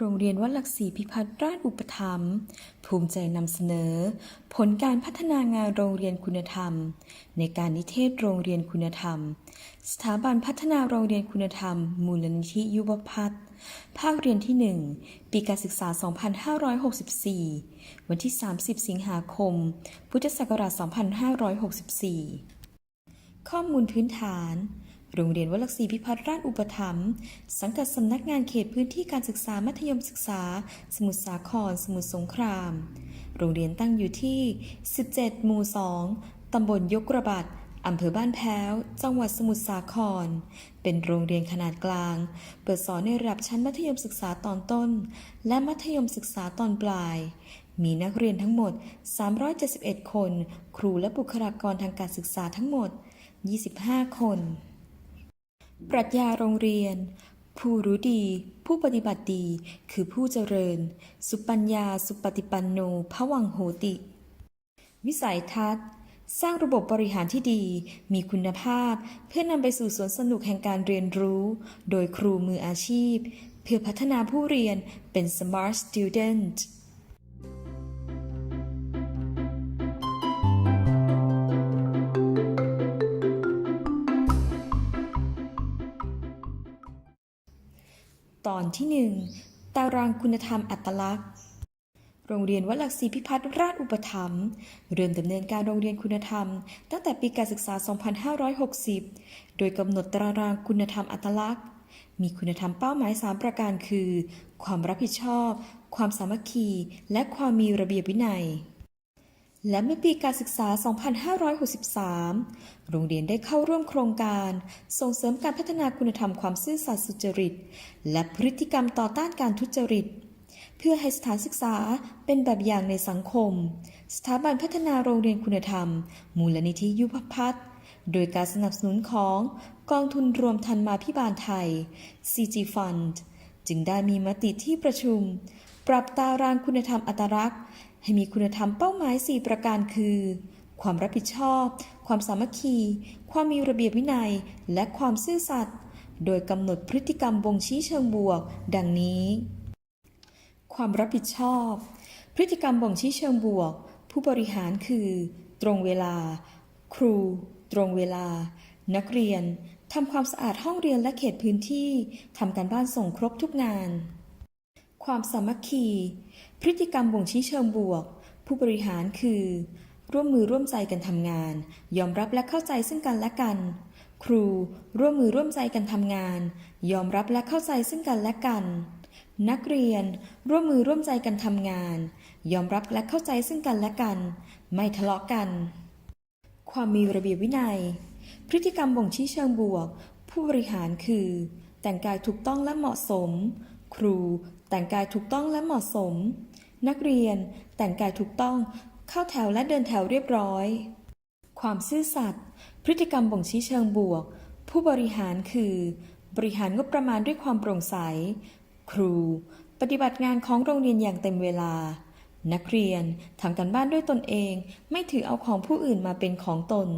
โรงเรียนวัดหลักศรีพิพัฒน์ราชอุปถัมภ์ภูมิใจนำเสนอ ผลการพัฒนางานโรงเรียนคุณธรรม ในการนิเทศโรงเรียนคุณธรรม สถาบันพัฒนาโรงเรียนคุณธรรม มูลนิธิยุวพัฒน์ภาคเรียนที่ 1 ปีการศึกษา 2564 วันที่ 30 สิงหาคม พุทธศักราช 2564 ข้อมูลพื้นฐาน โรงเรียนวัลักศรีพิพัฒน์ราชอุปถัมภ์สังกัดสำนักงานเขตพื้นที่การศึกษามัธยมศึกษา สมุทรสาคร สมุทรสงคราม โรงเรียนตั้งอยู่ที่ 17 หมู่ 2 ตำบลยกระบัดอำเภอบ้านแพ้ว จังหวัดสมุทรสาคร เป็นโรงเรียนขนาดกลาง เปิดสอนในระดับชั้นมัธยมศึกษาตอนต้น และมัธยมศึกษาตอนปลาย มีนักเรียนทั้งหมด 371 คน ครูและบุคลากรทางการศึกษาทั้งหมด 25 คน ปรัชญาโรงเรียน ผู้รู้ดี ผู้ปฏิบัติดี คือผู้เจริญ สุปัญญา สุปฏิปันโนพวังโหติ วิสัยทัศน์ สร้างระบบบริหารที่ดี มีคุณภาพ เพื่อนำไปสู่สวนสนุกแห่งการเรียนรู้ โดยครูมืออาชีพ เพื่อพัฒนาผู้เรียนเป็น smart student ที่ 1 ตารางคุณธรรมอัตลักษณ์ โรงเรียนวัดหลักศรีพิพัฒน์ราชอุปถัมภ์เริ่มดำเนินการโรงเรียนคุณธรรม ตั้งแต่ปีการศึกษา 2560 โดยกำหนดตารางคุณธรรมอัตลักษณ์ มีคุณธรรมเป้าหมาย 3 ประการคือ ความรับผิดชอบ ความสามัคคี และความมีระเบียบวินัย และเมื่อปีการศึกษา 2563 โรงเรียนได้เข้าร่วมโครงการ ส่งเสริมการพัฒนาคุณธรรมความซื่อสัตย์สุจริต และพฤติกรรมต่อต้านการทุจริต เพื่อให้สถานศึกษาเป็นแบบอย่างในสังคม สถาบันพัฒนาโรงเรียนคุณธรรม มูลนิธิยุพพัฒน์โดยการสนับสนุนของกองทุนรวมทันมาพิบาลไทย CG Fund จึงได้มีมติที่ประชุม ปรับตารางคุณธรรมอัตลักษณ์ ให้มีคุณธรรมเป้าหมาย 4 ประการคือ ความรับผิดชอบ ความสามัคคี ความมีระเบียบวินัย และความซื่อสัตย์ โดยกำหนดพฤติกรรมบ่งชี้เชิงบวก ดังนี้ ความรับผิดชอบ พฤติกรรมบ่งชี้เชิงบวก ผู้บริหารคือ ตรงเวลา ครู ตรงเวลา นักเรียนทำความสะอาดห้องเรียนและเขตพื้นที่ ทำการบ้านส่งครบทุกงาน ความสามัคคี พฤติกรรมบ่งชี้เชิงบวก ผู้บริหารคือ ร่วมมือร่วมใจกันทำงาน ยอมรับและเข้าใจซึ่งกันและกัน ครูร่วมมือร่วมใจกันทำงาน ยอมรับและเข้าใจซึ่งกันและกัน นักเรียนร่วมมือร่วมใจกันทำงาน ยอมรับและเข้าใจซึ่งกันและกัน ไม่ทะเลาะกัน ความมีระเบียบวินัย พฤติกรรมบ่งชี้เชิงบวก ผู้บริหารคือ แต่งกายถูกต้องและเหมาะสม ครู แต่งกายถูกต้องและเหมาะสม นักเรียนแต่งกายถูกต้องเข้าแถวและเดินแถวเรียบร้อย ความซื่อสัตย์พฤติกรรมบ่งชี้เชิงบวก ผู้บริหารคือ บริหารงบประมาณด้วยความโปร่งใส ครู ปฏิบัติงานของโรงเรียนอย่างเต็มเวลา นักเรียนทำการบ้านด้วยตนเอง ไม่ถือเอาของผู้อื่นมาเป็นของตน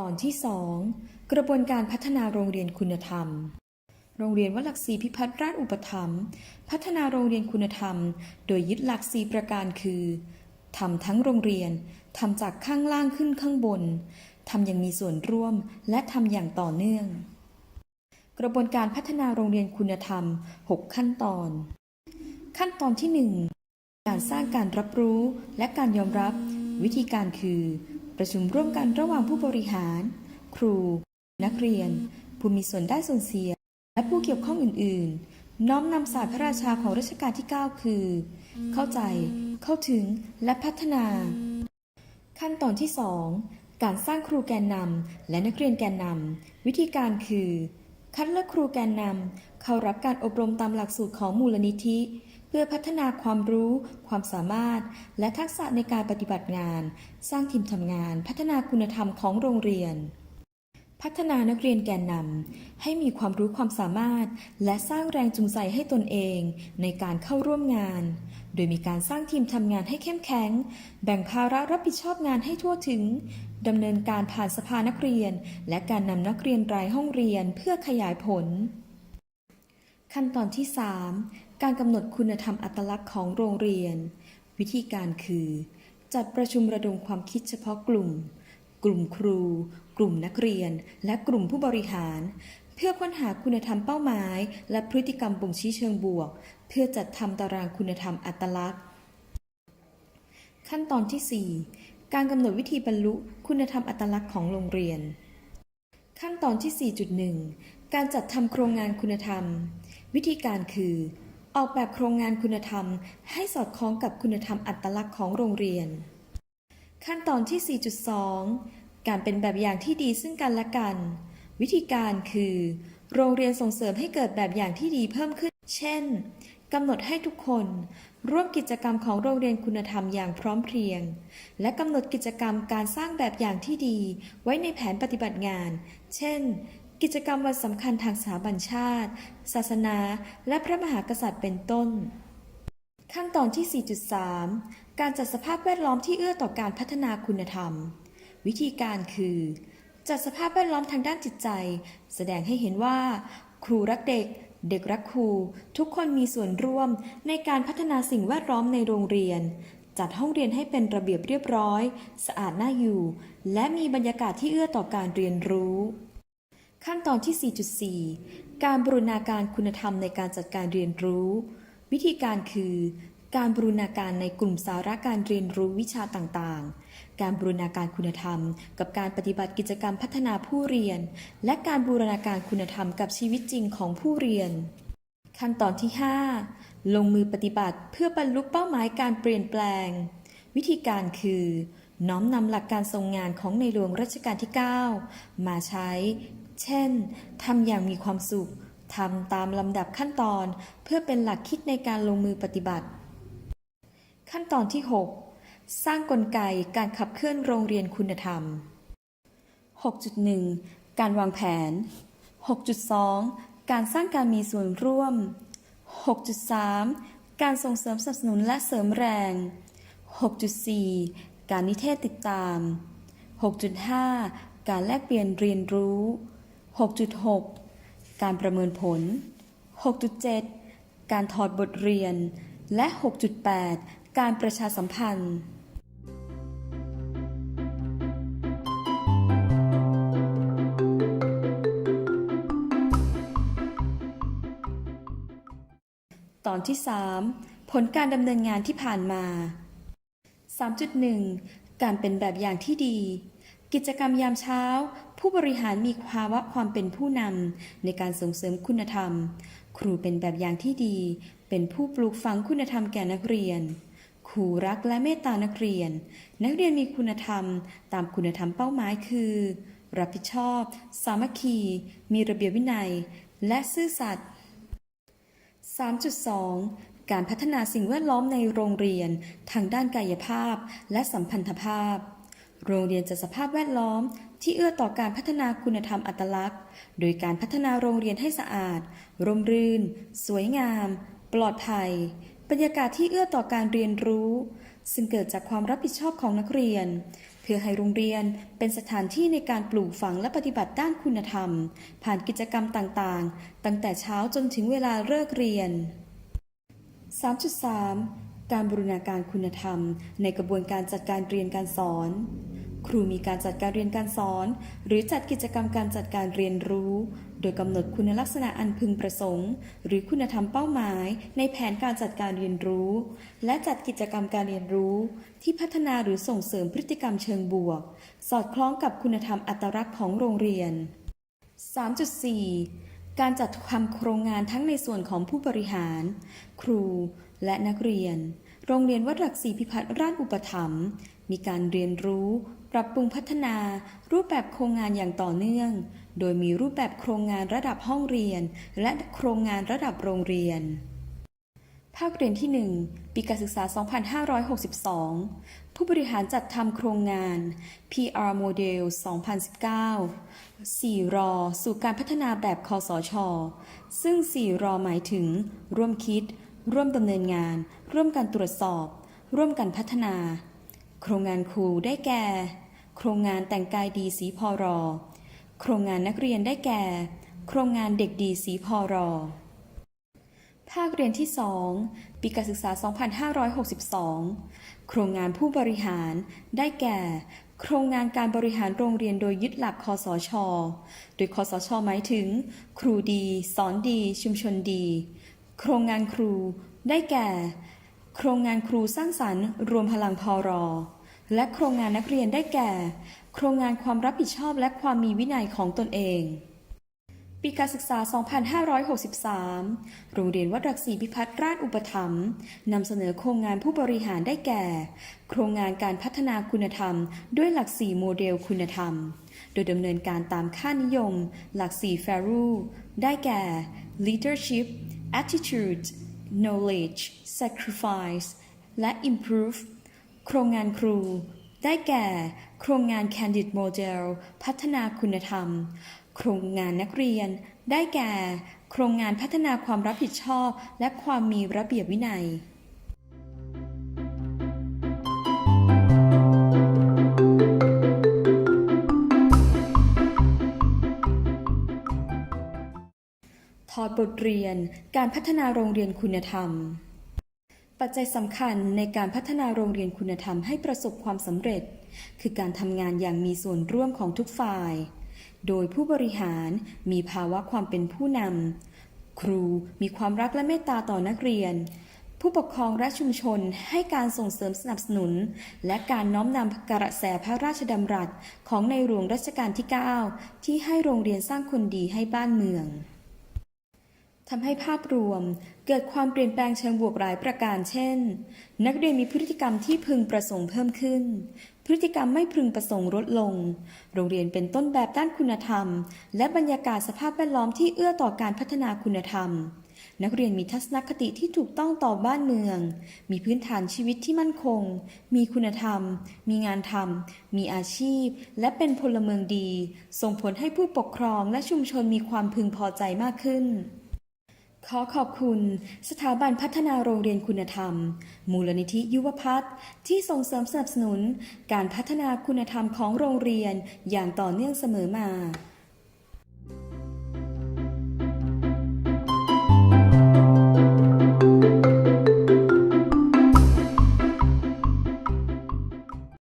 ตอนที่ 2 กระบวนการพัฒนาโรงเรียนคุณธรรม โรงเรียนวัดหลักศรีพิพัฒน์ราชอุปถัมภ์พัฒนาโรงเรียนคุณธรรม โดยยึดหลักสีประการคือทำทั้งโรงเรียนทำจากข้างล่างขึ้นข้างบนทำอย่างมีส่วนร่วมและทำอย่างต่อเนื่อง กระบวนการพัฒนาโรงเรียนคุณธรรม 6 ขั้นตอน ขั้นตอนที่ 1 การสร้างการรับรู้และการยอมรับ วิธีการคือ ประชุมร่วมกันระหว่างผู้บริหาร ครู นักเรียน ผู้มีส่วนได้ส่วนเสีย และผู้เกี่ยวข้องอื่น ๆ น้อมนำศาสตร์พระราชาของรัชกาลที่ 9 คือ เข้าใจ เข้าถึง และพัฒนา ขั้นตอนที่ 2 การสร้างครูแกนนำและนักเรียนแกนนำวิธีการคือ คัดเลือกครูแกนนำเข้ารับการอบรมตามหลักสูตรของมูลนิธิ พื่อพัฒนาความรู้ ความสามารถ และทักษะในการปฏิบัติงาน สร้างทีมทำงาน พัฒนาคุณธรรมของโรงเรียน พัฒนานักเรียนแกนนำให้มีความรู้ความสามารถ และสร้างแรงจูงใจให้ตนเอง ในการเข้าร่วมงาน โดยมีการสร้างทีมทำงานให้เข้มแข็ง แบ่งภาระรับผิดชอบงานให้ทั่วถึงดำเนินการผ่านสภานักเรียน และการนำนักเรียนรายห้องเรียนเพื่อขยายผล ขั้นตอนที่ 3 การกำหนดคุณธรรมอัตลักษณ์ของโรงเรียน วิธีการคือ จัดประชุมระดมความคิดเฉพาะกลุ่ม กลุ่มครู กลุ่มนักเรียน และกลุ่มผู้บริหาร เพื่อค้นหาคุณธรรมเป้าหมาย และพฤติกรรมบ่งชี้เชิงบวก เพื่อจัดทำตารางคุณธรรมอัตลักษณ์ ขั้นตอนที่ 4 การกำหนดวิธีบรรลุคุณธรรมอัตลักษณ์ของโรงเรียน ขั้นตอนที่ 4.1 การจัดทำโครงงานคุณธรรม วิธีการคือ ออกแบบโครงงานคุณธรรม ให้สอดคล้องกับคุณธรรมอัตลักษณ์ของโรงเรียน ขั้นตอนที่ 4.2 การเป็นแบบอย่างที่ดีซึ่งกันและกัน วิธีการคือ โรงเรียนส่งเสริมให้เกิดแบบอย่างที่ดีเพิ่มขึ้น เช่นกำหนดให้ทุกคน ร่วมกิจกรรมของโรงเรียนคุณธรรมอย่างพร้อมเพรียง และกำหนดกิจกรรมการสร้างแบบอย่างที่ดี ไว้ในแผนปฏิบัติงาน เช่น กิจกรรมวันสำคัญทางสถาบันชาติ ศาสนา และพระมหากษัตริย์เป็นต้น ขั้นตอนที่ 4.3 การจัดสภาพแวดล้อมที่เอื้อต่อการพัฒนาคุณธรรม วิธีการคือ จัดสภาพแวดล้อมทางด้านจิตใจ แสดงให้เห็นว่า ครูรักเด็ก เด็กรักครู ทุกคนมีส่วนร่วมในการพัฒนาสิ่งแวดล้อมในโรงเรียน จัดห้องเรียนให้เป็นระเบียบเรียบร้อย สะอาดน่าอยู่ และมีบรรยากาศที่เอื้อต่อการเรียนรู้ ขั้นตอนที่ 4.4 การบรูรณาการคุณธรรมในการจัดการเรียนรู้ วิธีการคือ การบรูรณาการในกลุ่มสาระการเรียนรู้วิชาต่างๆ การบรูรณาการคุณธรรม กับการปฏิบัติกิจกรรมพัฒนาผู้เรียน และการบูรณาการคุณธรรมกับชีวิตจริงของผู้เรียน ขั้นตอนที่ 5 ลงมือปฏิบัติเพื่อบรรลุเป้าหมายการเปลี่ยนแปลง วิธีการคือ น้อมนำหลักการทรงงานของในหลวงรัชกาลที่ 9 มาใช้ เช่น ทำอย่างมีความสุข ทำตามลำดับขั้นตอนเพื่อเป็นหลักคิดในการลงมือปฏิบัติ ขั้นตอนที่ 6 สร้างกลไกการขับเคลื่อนโรงเรียนคุณธรรม 6.1 การวางแผน 6.2 การสร้างการมีส่วนร่วม 6.3 การส่งเสริมสนับสนุนและเสริมแรง 6.4 การนิเทศติดตาม 6.5 การแลกเปลี่ยนเรียนรู้ 6.6 การประเมินผล 6.7 การถอดบทเรียน และ 6.8 การประชาสัมพันธ์ตอนที่ 3 ผลการดำเนินงานที่ผ่านมา 3.1 การเป็นแบบอย่างที่ดี กิจกรรมยามเช้า ผู้บริหารมีภาวะความเป็นผู้นำในการส่งเสริมคุณธรรม ครูเป็นแบบอย่างที่ดี เป็นผู้ปลูกฝังคุณธรรมแก่นักเรียน ครูรักและเมตตานักเรียน นักเรียนมีคุณธรรม ตามคุณธรรมเป้าหมายคือ รับผิดชอบ สามัคคี มีระเบียบวินัย และซื่อสัตย์3.2 การพัฒนาสิ่งแวดล้อมในโรงเรียน ทางด้านกายภาพ และสัมพันธภาพ โรงเรียนจัดสภาพแวดล้อม ที่เอื้อต่อการพัฒนาคุณธรรมอัตลักษณ์ โดยการพัฒนาโรงเรียนให้สะอาด ร่มรื่น สวยงาม ปลอดภัย บรรยากาศที่เอื้อต่อการเรียนรู้ ซึ่งเกิดจากความรับผิดชอบของนักเรียน เพื่อให้โรงเรียนเป็นสถานที่ในการปลูกฝังและปฏิบัติด้านคุณธรรม ผ่านกิจกรรมต่างๆ ตั้งแต่เช้าจนถึงเวลาเลิกเรียน 3.3 การบรูรณาการคุณธรรม ในกระบวนการจัดการเรียนการสอน ครูมีการจัดการเรียนการสอน หรือจัดกิจกรรมการจัดการเรียนรู้ โดยกำหนดคุณลักษณะอันพึงประสงค์ หรือคุณธรรมเป้าหมาย ในแผนการจัดการเรียนรู้ และจัดกิจกรรมการเรียนรู้ ที่พัฒนาหรือส่งเสริมพฤติกรรมเชิงบวก สอดคล้องกับคุณธรรมอัตลักษณ์ของโรงเรียน 3.4 การจัดทำโครงงานทั้งในส่วนของผู้บริหาร ครู และนักเรียน โรงเรียนวัดหลักศรีพิพัฒน์ราชอุปถัมภ์มีการเรียนรู้ ปรับปรุงพัฒนา รูปแบบโครงงานอย่างต่อเนื่อง โดยมีรูปแบบโครงงานระดับห้องเรียน และโครงงานระดับโรงเรียนภาคเรียนที่ 1 ปีการศึกษา 2562 ผู้บริหารจัดทำโครงงาน PR Model 2019 4รอสู่การพัฒนาแบบคอสช ซึ่ง 4 รอหมายถึง ร่วมคิด ร่วมดำเนินงาน ร่วมกันตรวจสอบ ร่วมกันพัฒนา โครงงานครูได้แก่ โครงงานแต่งกายดีสีพอรอ โครงงานนักเรียนได้แก่ โครงงานเด็กดีสีพอรอภาคเรียนที่ 2 ปีการศึกษา 2562 โครงงานผู้บริหาร ได้แก่ โครงงานการบริหารโรงเรียนโดยยึดหลักคอสช โดยคอสช หมายถึง ครูดี สอนดี ชุมชนดี โครงงานครู ได้แก่ โครงงานครูสร้างสรรค์รวมพลังพอรอ และโครงงานนักเรียนได้แก่ โครงงานความรับผิดชอบและความมีวินัยของตนเอง ปีการศึกษา 2563 โรงเรียนวัดรักศรีพิพัฒน์ราชอุปถัมภ์นำเสนอโครงงานผู้บริหารได้แก่ โครงงานการพัฒนาคุณธรรม ด้วยหลัก4โมเดลคุณธรรม โดยดำเนินการตามค่านิยม หลัก4 f a r u ได้แก่ leadership attitude knowledge sacrifice และ improve โครงงานครู ได้แก่ โครงงาน Candid Model พัฒนาคุณธรรม โครงงานนักเรียน ได้แก่ โครงงานพัฒนาความรับผิดชอบ และความมีระเบียบวินัยถอดบทเรียนการพัฒนาโรงเรียนคุณธรรม ปัจจัยสำคัญในการพัฒนาโรงเรียนคุณธรรมให้ประสบความสำเร็จ คือการทำงานอย่างมีส่วนร่วมของทุกฝ่าย โดยผู้บริหารมีภาวะความเป็นผู้นำ ครูมีความรักและเมตตาต่อนักเรียน ผู้ปกครองและชุมชนให้การส่งเสริมสนับสนุน และการน้อมนำกระแสพระราชดำรัสของในหลวงรัชกาลที่ 9 ที่ให้โรงเรียนสร้างคนดีให้บ้านเมือง ทำให้ภาพรวมเกิดความเปลี่ยนแปลงเชิงบวกหลายประการ เช่น นักเรียนมีพฤติกรรมที่พึงประสงค์เพิ่มขึ้น พฤติกรรมไม่พึงประสงค์ลดลง โรงเรียนเป็นต้นแบบด้านคุณธรรม และบรรยากาศสภาพแวดล้อมที่เอื้อต่อการพัฒนาคุณธรรม นักเรียนมีทัศนคติที่ถูกต้องต่อบ้านเมือง มีพื้นฐานชีวิตที่มั่นคง มีคุณธรรม มีงานทำ มีอาชีพ และเป็นพลเมืองดี ส่งผลให้ผู้ปกครองและชุมชนมีความพึงพอใจมากขึ้น ขอขอบคุณสถาบันพัฒนาโรงเรียนคุณธรรม มูลนิธิยุวพัฒน์ที่ส่งเสริมสนับสนุน การพัฒนาคุณธรรมของโรงเรียนอย่างต่อเนื่องเสมอมา